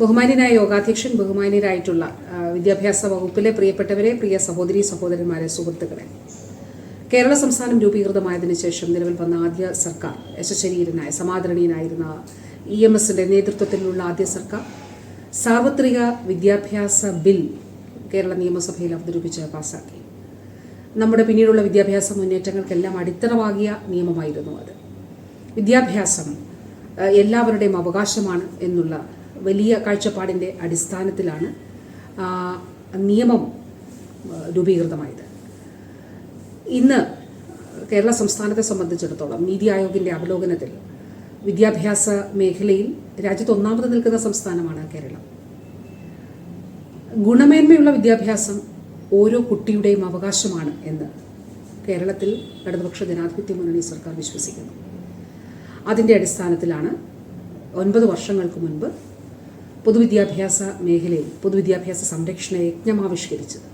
ബഹുമാന്യനായ യോഗാധ്യക്ഷൻ ബഹുമാന്യരായിട്ടുള്ള വിദ്യാഭ്യാസ വകുപ്പിലെ പ്രിയപ്പെട്ടവരെ പ്രിയ സഹോദരി സഹോദരന്മാരെ സുഹൃത്തുക്കളെ. കേരള സംസ്ഥാനം രൂപീകൃതമായതിനു ശേഷം നിലവിൽ വന്ന ആദ്യ സർക്കാർ യശശരീരനായ സമാദരണീയനായിരുന്ന ഇ എം എസിന്റെ നേതൃത്വത്തിലുള്ള ആദ്യ സർക്കാർ സാർവത്രിക വിദ്യാഭ്യാസ ബിൽ കേരള നിയമസഭയിൽ അവതരിപ്പിച്ച് പാസാക്കി. നമ്മുടെ പിന്നീടുള്ള വിദ്യാഭ്യാസ മുന്നേറ്റങ്ങൾക്കെല്ലാം അടിത്തറവാകിയ നിയമമായിരുന്നു അത്. വിദ്യാഭ്യാസം എല്ലാവരുടെയും അവകാശമാണ് എന്നുള്ള വലിയ കാഴ്ചപ്പാടിന്റെ അടിസ്ഥാനത്തിലാണ് നിയമം രൂപീകൃതമായത്. ഇന്ന് കേരള സംസ്ഥാനത്തെ സംബന്ധിച്ചിടത്തോളം നീതി ആയോഗിന്റെ അവലോകനത്തിൽ വിദ്യാഭ്യാസ മേഖലയിൽ രാജ്യത്ത് ഒന്നാമത് നിൽക്കുന്ന സംസ്ഥാനമാണ് കേരളം. ഗുണമേന്മയുള്ള വിദ്യാഭ്യാസം ഓരോ കുട്ടിയുടെയും അവകാശമാണ് എന്ന് കേരളത്തിൽ ഇടതുപക്ഷ ജനാധിപത്യ മുന്നണി സർക്കാർ വിശ്വസിക്കുന്നു. അതിന്റെ അടിസ്ഥാനത്തിലാണ് ഒൻപത് വർഷങ്ങൾക്ക് മുൻപ് പൊതുവിദ്യാഭ്യാസ മേഖലയിൽ പൊതുവിദ്യാഭ്യാസ സംരക്ഷണ യജ്ഞം ആവിഷ്കരിച്ചത്.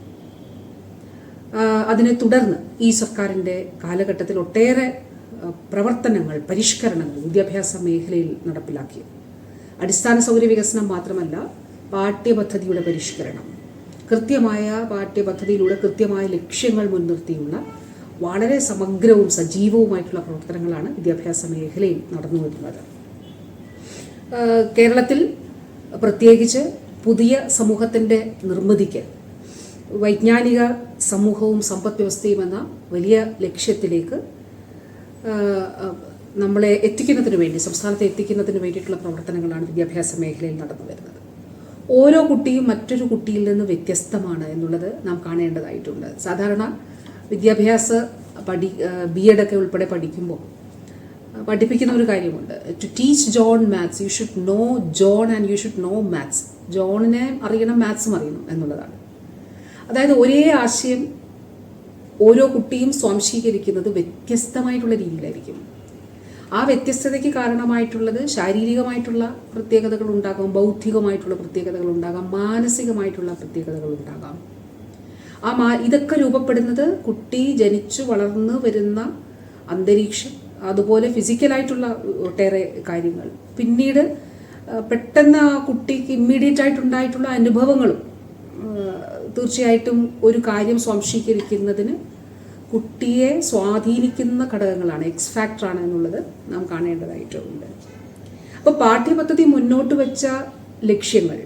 അതിനെ തുടർന്ന് ഈ സർക്കാരിന്റെ കാലഘട്ടത്തിൽ ഒട്ടേറെ പ്രവർത്തനങ്ങൾ പരിഷ്കരണങ്ങൾ വിദ്യാഭ്യാസ മേഖലയിൽ നടപ്പിലാക്കി അടിസ്ഥാന സൗകര്യ വികസനം മാത്രമല്ല പാഠ്യപദ്ധതിയുടെ പരിഷ്കരണം. കൃത്യമായ പാഠ്യപദ്ധതിയിലൂടെ കൃത്യമായ ലക്ഷ്യങ്ങൾ മുൻനിർത്തിയുള്ള വളരെ സമഗ്രവും സജീവവുമായിട്ടുള്ള പ്രവർത്തനങ്ങളാണ് വിദ്യാഭ്യാസ മേഖലയിൽ നടന്നു വരുന്നത് കേരളത്തിൽ പ്രത്യേകിച്ച് പുതിയ സമൂഹത്തിന്റെ നിർമ്മിതിക്ക്. വൈജ്ഞാനിക സമൂഹവും സമ്പദ് വ്യവസ്ഥയും എന്ന വലിയ ലക്ഷ്യത്തിലേക്ക് നമ്മളെ എത്തിക്കുന്നതിന് വേണ്ടി സംസ്ഥാനത്തെ എത്തിക്കുന്നതിന് വേണ്ടിയിട്ടുള്ള പ്രവർത്തനങ്ങളാണ് വിദ്യാഭ്യാസ മേഖലയിൽ നടന്നു വരുന്നത്. ഓരോ കുട്ടിയും മറ്റൊരു കുട്ടിയിൽ നിന്ന് വ്യത്യസ്തമാണ് എന്നുള്ളത് നാം കാണേണ്ടതായിട്ടുണ്ട്. സാധാരണ വിദ്യാഭ്യാസ പഠി ബി എഡ് ഒക്കെ ഉൾപ്പെടെ പഠിക്കുമ്പോൾ പഠിപ്പിക്കുന്ന ഒരു കാര്യമുണ്ട്. To teach John maths you should know John and you should know maths ജോണിനെ അറിയണം മാത്സും അറിയണം എന്നുള്ളതാണ്. അതായത് ഒരേ ആശയം ഓരോ കുട്ടിയും സ്വാംശീകരിക്കുന്നത് വ്യത്യസ്തമായിട്ടുള്ള രീതിയിലായിരിക്കും. ആ വ്യത്യസ്തതയ്ക്ക് കാരണമായിട്ടുള്ളത് ശാരീരികമായിട്ടുള്ള പ്രത്യേകതകൾ ഉണ്ടാകാം ബൗദ്ധികമായിട്ടുള്ള പ്രത്യേകതകൾ ഉണ്ടാകാം മാനസികമായിട്ടുള്ള പ്രത്യേകതകൾ ഉണ്ടാകാം. ആ മാ ഇതൊക്കെ രൂപപ്പെടുന്നത് കുട്ടി ജനിച്ചു വളർന്നു വരുന്ന അന്തരീക്ഷം അതുപോലെ ഫിസിക്കലായിട്ടുള്ള ഒട്ടേറെ കാര്യങ്ങൾ. പിന്നീട് പെട്ടെന്ന് ആ കുട്ടിക്ക് ഇമ്മീഡിയറ്റ് ആയിട്ടുണ്ടായിട്ടുള്ള അനുഭവങ്ങളും തീർച്ചയായിട്ടും ഒരു കാര്യം സ്വാംശീകരിക്കുന്നതിന് കുട്ടിയെ സ്വാധീനിക്കുന്ന ഘടകങ്ങളാണ്. എക്സ് ഫാക്ടറാണ് എന്നുള്ളത് നാം കാണേണ്ടതായിട്ടുണ്ട്. അപ്പോൾ പാഠ്യപദ്ധതി മുന്നോട്ട് വെച്ച ലക്ഷ്യങ്ങൾ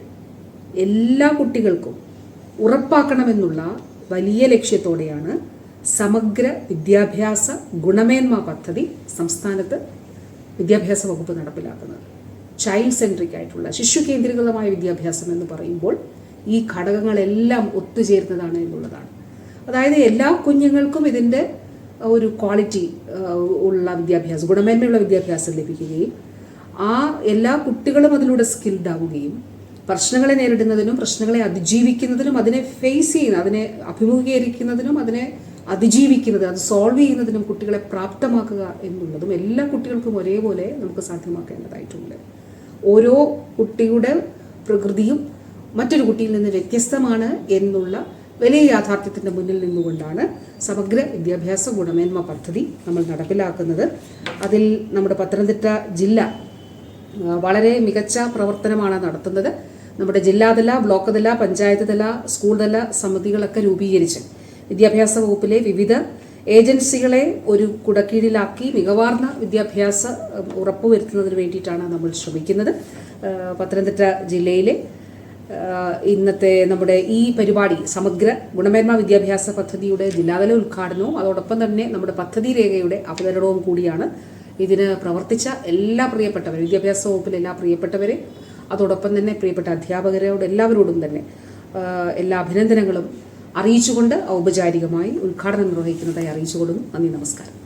എല്ലാ കുട്ടികൾക്കും ഉറപ്പാക്കണമെന്നുള്ള വലിയ ലക്ഷ്യത്തോടെയാണ് സമഗ്ര വിദ്യാഭ്യാസ ഗുണമേന്മ പദ്ധതി സംസ്ഥാനത്ത് വിദ്യാഭ്യാസ വകുപ്പ് നടപ്പിലാക്കുന്നത്. ചൈൽഡ് സെൻട്രിക് ആയിട്ടുള്ള ശിശു കേന്ദ്രീകൃതമായ വിദ്യാഭ്യാസം എന്ന് പറയുമ്പോൾ ഈ ഘടകങ്ങളെല്ലാം ഒത്തുചേരുന്നതാണ് എന്നുള്ളതാണ്. അതായത് എല്ലാ കുഞ്ഞുങ്ങൾക്കും ഇതിന്റെ ഒരു ക്വാളിറ്റി ഉള്ള വിദ്യാഭ്യാസം ഗുണമേന്മയുള്ള വിദ്യാഭ്യാസം ലഭിക്കുകയും ആ എല്ലാ കുട്ടികളും അതിലൂടെ സ്കിൽഡ് ആവുകയും പ്രശ്നങ്ങളെ നേരിടുന്നതിനും പ്രശ്നങ്ങളെ അതിജീവിക്കുന്നതിനും അതിനെ ഫേസ് ചെയ്യുന്ന അതിനെ അഭിമുഖീകരിക്കുന്നതിനും അതിനെ അതിജീവിക്കുന്നത് അത് സോൾവ് ചെയ്യുന്നതിനും കുട്ടികളെ പ്രാപ്തമാക്കുക എന്നുള്ളതും എല്ലാ കുട്ടികൾക്കും ഒരേപോലെ നമുക്ക് സാധ്യമാക്കേണ്ടതായിട്ടുണ്ട്. ഓരോ കുട്ടിയുടെ പ്രകൃതിയും മറ്റൊരു കുട്ടിയിൽ നിന്ന് വ്യത്യസ്തമാണ് എന്നുള്ള വലിയ യാഥാർത്ഥ്യത്തിന്റെ മുന്നിൽ നിന്നുകൊണ്ടാണ് സമഗ്ര വിദ്യാഭ്യാസ ഗുണമേന്മ പദ്ധതി നമ്മൾ നടപ്പിലാക്കുന്നത്. അതിൽ നമ്മുടെ പത്തനംതിട്ട ജില്ല വളരെ മികച്ച പ്രവർത്തനമാണ് നടത്തുന്നത്. നമ്മുടെ ജില്ലാതല ബ്ലോക്ക് തല പഞ്ചായത്ത് തല സ്കൂൾ തല സമിതികളൊക്കെ രൂപീകരിച്ച് വിദ്യാഭ്യാസ വകുപ്പിലെ വിവിധ ഏജൻസികളെ ഒരു കുടക്കീഴിലാക്കി മികവാർന്ന വിദ്യാഭ്യാസ ഉറപ്പുവരുത്തുന്നതിന് വേണ്ടിയിട്ടാണ് നമ്മൾ ശ്രമിക്കുന്നത്. പത്തനംതിട്ട ജില്ലയിലെ ഇന്നത്തെ നമ്മുടെ ഈ പരിപാടി സമഗ്ര ഗുണമേന്മ വിദ്യാഭ്യാസ പദ്ധതിയുടെ ജില്ലാതല ഉദ്ഘാടനവും അതോടൊപ്പം തന്നെ നമ്മുടെ പദ്ധതി രേഖയുടെ അവതരണവും കൂടിയാണ് ഇതിന് പ്രവർത്തിച്ച എല്ലാ പ്രിയപ്പെട്ടവരും വിദ്യാഭ്യാസ വകുപ്പിലെ എല്ലാ പ്രിയപ്പെട്ടവരെ അതോടൊപ്പം തന്നെ പ്രിയപ്പെട്ട അധ്യാപകരോട് എല്ലാവരോടും തന്നെ എല്ലാ അഭിനന്ദനങ്ങളും അറിയിച്ചുകൊണ്ട് ഔപചാരികമായി ഉദ്ഘാടനം നിർവഹിക്കുന്നതായി അറിയിച്ചുകൊടുക്കുന്നു നന്ദി നമസ്കാരം.